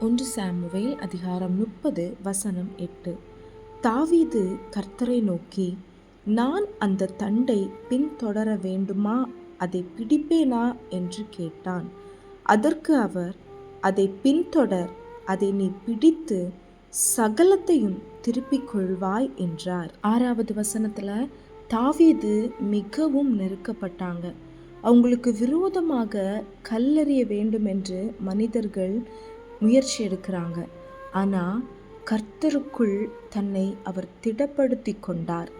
ஒன்று சாமுவேல் அதிகாரம் முப்பது வசனம் எட்டு. தாவீது கர்த்தரை நோக்கி நான் அந்த தண்டை பின்தொடர வேண்டுமா? அதை பிடிப்பேனா? என்று கேட்டான். அதற்கு அவர் அதை பின்தொடர் அதை நீ பிடித்து சகலத்தையும் திருப்பிக் கொள்வாய் என்றார். ஆறாவது வசனத்தில் தாவீது மிகவும் நெருக்கப்பட்டாங்க. அவங்களுக்கு விரோதமாக கல்லறிய வேண்டும் என்று மனிதர்கள் முயற்சி எடுக்கிறாங்க. ஆனால் கர்த்தருக்குள் தன்னை அவர் திடப்படுத்தி கொண்டார்.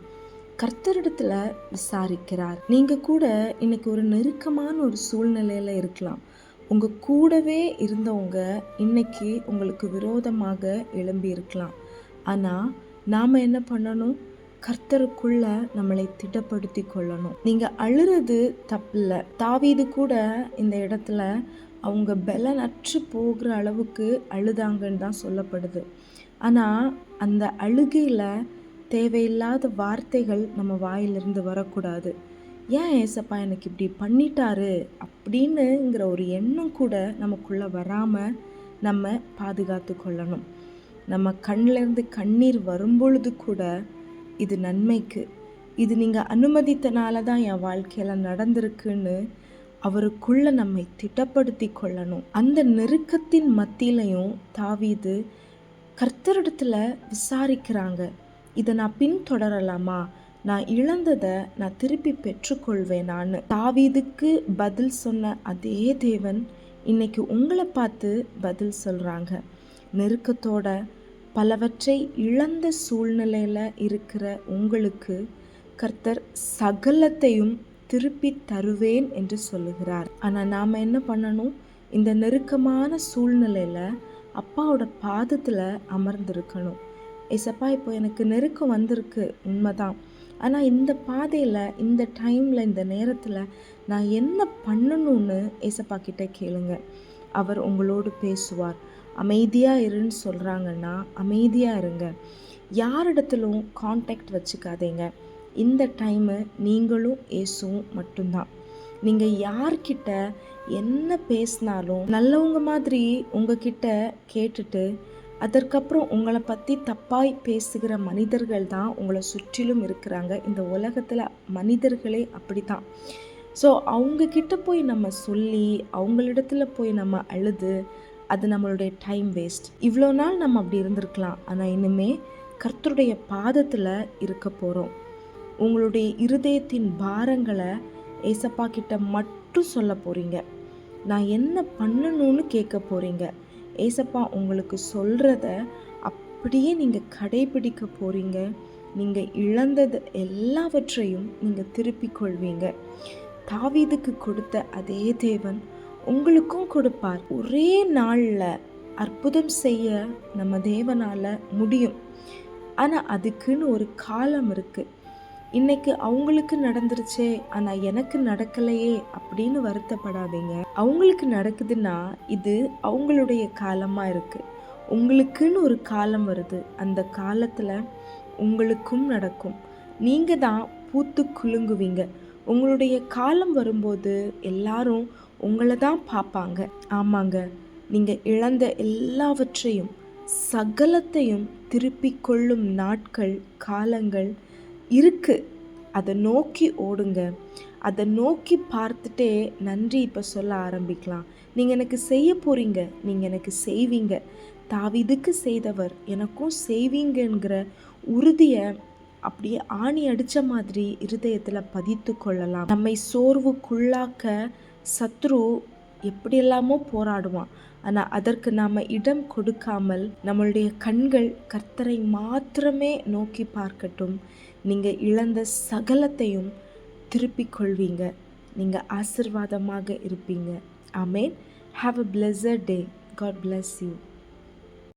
கர்த்தரிடத்துல விசாரிக்கிறார். நீங்க கூட இன்னைக்கு ஒரு நெருக்கமான ஒரு சூழ்நிலையில இருக்கலாம். உங்க கூடவே இருந்தவங்க இன்னைக்கு உங்களுக்கு விரோதமாக எழும்பி இருக்கலாம். ஆனா நாம என்ன பண்ணணும்? கர்த்தருக்குள்ள நம்மளை திடப்படுத்தி கொள்ளணும். நீங்க அழுறது தப்பில்ல. தாவீது கூட இந்த இடத்துல அவங்க பலனற்று போகிற அளவுக்கு அழுதாங்கன்னு தான் சொல்லப்படுது. ஆனால் அந்த அழுகையில் தேவையில்லாத வார்த்தைகள் நம்ம வாயிலிருந்து வரக்கூடாது. ஏன் ஏசப்பா எனக்கு இப்படி பண்ணிட்டாரு? அப்படின்னுங்கிற ஒரு எண்ணம் கூட நமக்குள்ளே வராமல் நம்ம பாதுகாத்து கொள்ளணும். நம்ம கண்ணிலேருந்து கண்ணீர் வரும்பொழுது கூட இது நன்மைக்கு. இது நீங்கள் அனுமதித்தனால தான் என் வாழ்க்கையில் நடந்திருக்குன்னு அவருக்குள்ள நம்மை திட்டப்படுத்தி கொள்ளணும். அந்த நெருக்கத்தின் மத்தியிலையும் தாவீது கர்த்தரிடத்துல விசாரிக்கிறாங்க. இதை நான் பின்தொடரலாமா? நான் இழந்ததை நான் திருப்பி பெற்றுக்கொள்வேன் நான் தாவீதுக்கு பதில் சொன்ன அதே தேவன் இன்னைக்கு உங்களை பார்த்து பதில் சொல்கிறாங்க நெருக்கத்தோட பலவற்றை இழந்த சூழ்நிலையில் இருக்கிற உங்களுக்கு கர்த்தர் சகலத்தையும் திருப்பி தருவேன் என்று சொல்லுகிறார். ஆனால் நாம் என்ன பண்ணணும்? இந்த நெருக்கமான சூழ்நிலையில் அப்பாவோட பாதத்தில் அமர்ந்திருக்கணும். ஏசப்பா இப்போ எனக்கு நெருக்கம் வந்திருக்கு. உண்மைதான். ஆனால் இந்த பாதையில் இந்த டைமில் இந்த நேரத்தில் நான் என்ன பண்ணணும்னு ஏசப்பா கிட்டே கேளுங்க. அவர் உங்களோடு பேசுவார். அமைதியாக இருன்னு சொல்கிறாங்கன்னா அமைதியாக இருங்க. யாரிடத்திலும் காண்டாக்ட் வச்சுக்காதீங்க. இந்த டைமு நீங்களும் ஏசுவும் மட்டும்தான். நீங்கள் யார்கிட்ட என்ன பேசினாலும் நல்லவங்க மாதிரி உங்ககிட்ட கேட்டுட்டு அதற்கப்புறம் உங்களை பற்றி தப்பாய் பேசுகிற மனிதர்கள் தான் உங்களை சுற்றிலும் இருக்கிறாங்க. இந்த உலகத்தில் மனிதர்களே அப்படி தான் ஸோ அவங்கக்கிட்ட போய் நம்ம சொல்லி அவங்களிடத்துல போய் நம்ம அழுது அது நம்மளுடைய டைம் வேஸ்ட் இவ்வளோ நாள் நம்ம அப்படி இருந்திருக்கலாம். ஆனால் இனிமேல் கர்த்தருடைய பாதத்தில் இருக்க போகிறோம் உங்களுடைய இருதயத்தின் பாரங்களை ஏசப்பா கிட்ட மட்டும் சொல்ல போகிறீங்க நான் என்ன பண்ணணும்னு கேட்க போகிறீங்க ஏசப்பா உங்களுக்கு சொல்கிறத அப்படியே நீங்கள் கடைபிடிக்க போகிறீங்க நீங்கள் இழந்தது எல்லாவற்றையும் நீங்கள் திருப்பிக் கொள்வீங்க. தாவீதுக்கு கொடுத்த அதே தேவன் உங்களுக்கும் கொடுப்பார். ஒரே நாளில் அற்புதம் செய்ய நம்ம தேவனால் முடியும். ஆனால் அதுக்குன்னு ஒரு காலம் இருக்குது இன்னைக்கு அவங்களுக்கு நடந்துருச்சே ஆனால் எனக்கு நடக்கலையே அப்படின்னு வருத்தப்படாதீங்க. அவங்களுக்கு நடக்குதுன்னா இது அவங்களுடைய காலமாக இருக்குது உங்களுக்குன்னு ஒரு காலம் வருது. அந்த காலத்தில் உங்களுக்கும் நடக்கும். நீங்கள் தான் பூத்து குலுங்குவீங்க. உங்களுடைய காலம் வரும்போது எல்லாரும் உங்களை தான் பார்ப்பாங்க. ஆமாங்க நீங்கள் இழந்த எல்லாவற்றையும் சகலத்தையும் திருப்பிக் கொள்ளும் நாட்கள் காலங்கள் இருக்குது அதை நோக்கி ஓடுங்க. அதை நோக்கி பார்த்துட்டே நன்றி இப்போ சொல்ல ஆரம்பிக்கலாம். நீங்கள் எனக்கு செய்ய போகிறீங்க நீங்கள் எனக்கு செய்வீங்க. தாவிதுக்கு செய்தவர் எனக்கும் செய்வீங்கங்கிற உறுதியை அப்படியே ஆணி அடித்த மாதிரி இருதயத்தில் பதித்து கொள்ளலாம். நம்மை சோர்வுக்குள்ளாக்க சத்ரு எப்படியெல்லாமோ போராடுவான். ஆனால் அதற்கு நாம் இடம் கொடுக்காமல் நம்மளுடைய கண்கள் கர்த்தரை மாத்திரமே நோக்கி பார்க்கட்டும். நீங்கள் இழந்த சகலத்தையும் திருப்பிக் கொள்வீங்க. நீங்கள் ஆசிர்வாதமாக இருப்பீங்க. ஆமேன். Have a blessed day God bless you